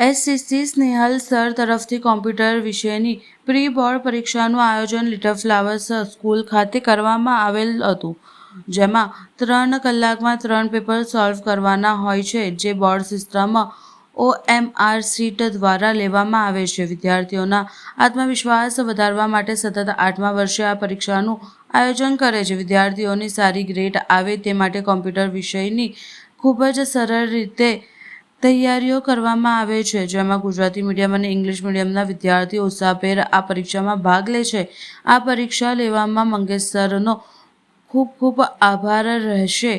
SCC Snehal sir તરફથી computer વિષયની pre board પરીક્ષાનું આયોજન લિટલ ફ્લાવર્સ સ્કૂલ ખાતે કરવામાં આવેલ હતું, જેમાં ત્રણ કલાકમાં ત્રણ પેપર સોલ્વ કરવાના હોય છે, જે બોર્ડ સિસ્ટમ ઓએમઆર સીટ દ્વારા લેવામાં આવે છે. વિદ્યાર્થીઓના આત્મવિશ્વાસ વધારવા માટે સતત આઠમા વર્ષે આ પરીક્ષાનું આયોજન કરે છે. વિદ્યાર્થીઓની સારી ગ્રેડ આવે તે માટે કોમ્પ્યુટર વિષયની ખૂબ જ સરળ રીતે તૈયારીઓ કરવામાં આવે છે, જેમાં ગુજરાતી મીડિયમ અને ઇંગ્લિશ મીડિયમના વિદ્યાર્થીઓ ઉત્સાહભેર આ પરીક્ષામાં ભાગ લે છે. આ પરીક્ષા લેવામાં મંગેશ સરનો ખૂબ ખૂબ આભાર રહેશે.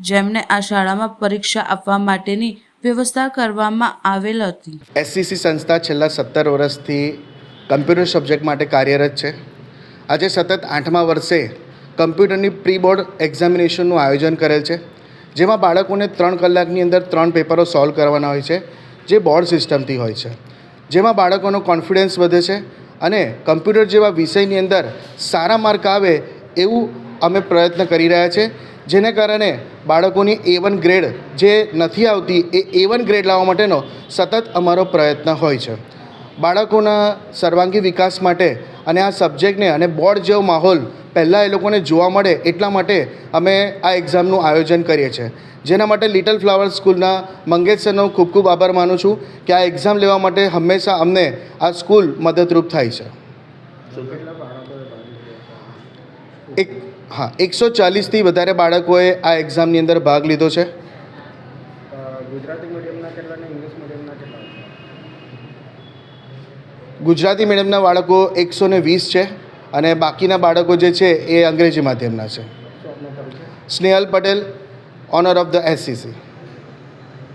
જેમને આ શાળામાં પરીક્ષા આપવા માટેની વ્યવસ્થા કરવામાં આવેલ હતી. એસસીસી સંસ્થા છેલ્લા સત્તર વર્ષથી કમ્પ્યુટર સબ્જેક્ટ માટે કાર્યરત છે. આજે સતત આઠમા વર્ષે કમ્પ્યુટરની પ્રી બોર્ડ એક્ઝામિનેશનનું આયોજન કરેલ છે. જેમાં બાળકોને ત્રણ કલાકની અંદર ત્રણ પેપરો સોલ્વ કરવાના હોય છે, જે બોર્ડ સિસ્ટમથી હોય છે. જેમાં બાળકોનો કોન્ફિડન્સ વધે છે અને કમ્પ્યુટર જેવા વિષયની અંદર સારા માર્ક આવે એવું અમે પ્રયત્ન કરી રહ્યા છે. જેને કારણે બાળકોની એ વન ગ્રેડ જે નથી આવતી, એ એ વન ગ્રેડ લાવવા માટેનો સતત અમારો પ્રયત્ન હોય છે. બાળકોના સર્વાંગી વિકાસ માટે અને આ સબ્જેક્ટને અને બોર્ડ જેવો માહોલ પહેલાં એ લોકોને જોવા મળે એટલા માટે અમે આ એક્ઝામનું આયોજન કરીએ છીએ. જેના માટે લિટલ ફ્લાવર સ્કૂલના મંગેશ સરનો ખૂબ ખૂબ આભાર માનું છું કે આ એક્ઝામ લેવા માટે હંમેશા અમને આ સ્કૂલ મદદરૂપ થાય છે. એક હા એકસો ચાલીસથી વધારે બાળકોએ આ એક્ઝામની અંદર ભાગ લીધો છે. ગુજરાતી મીડિયમના બાળકો એકસો ને વીસ છે. અને બાકીના બાળકો જે છે એ અંગ્રેજી માધ્યમના છે. Snehal Patel, owner of the SCC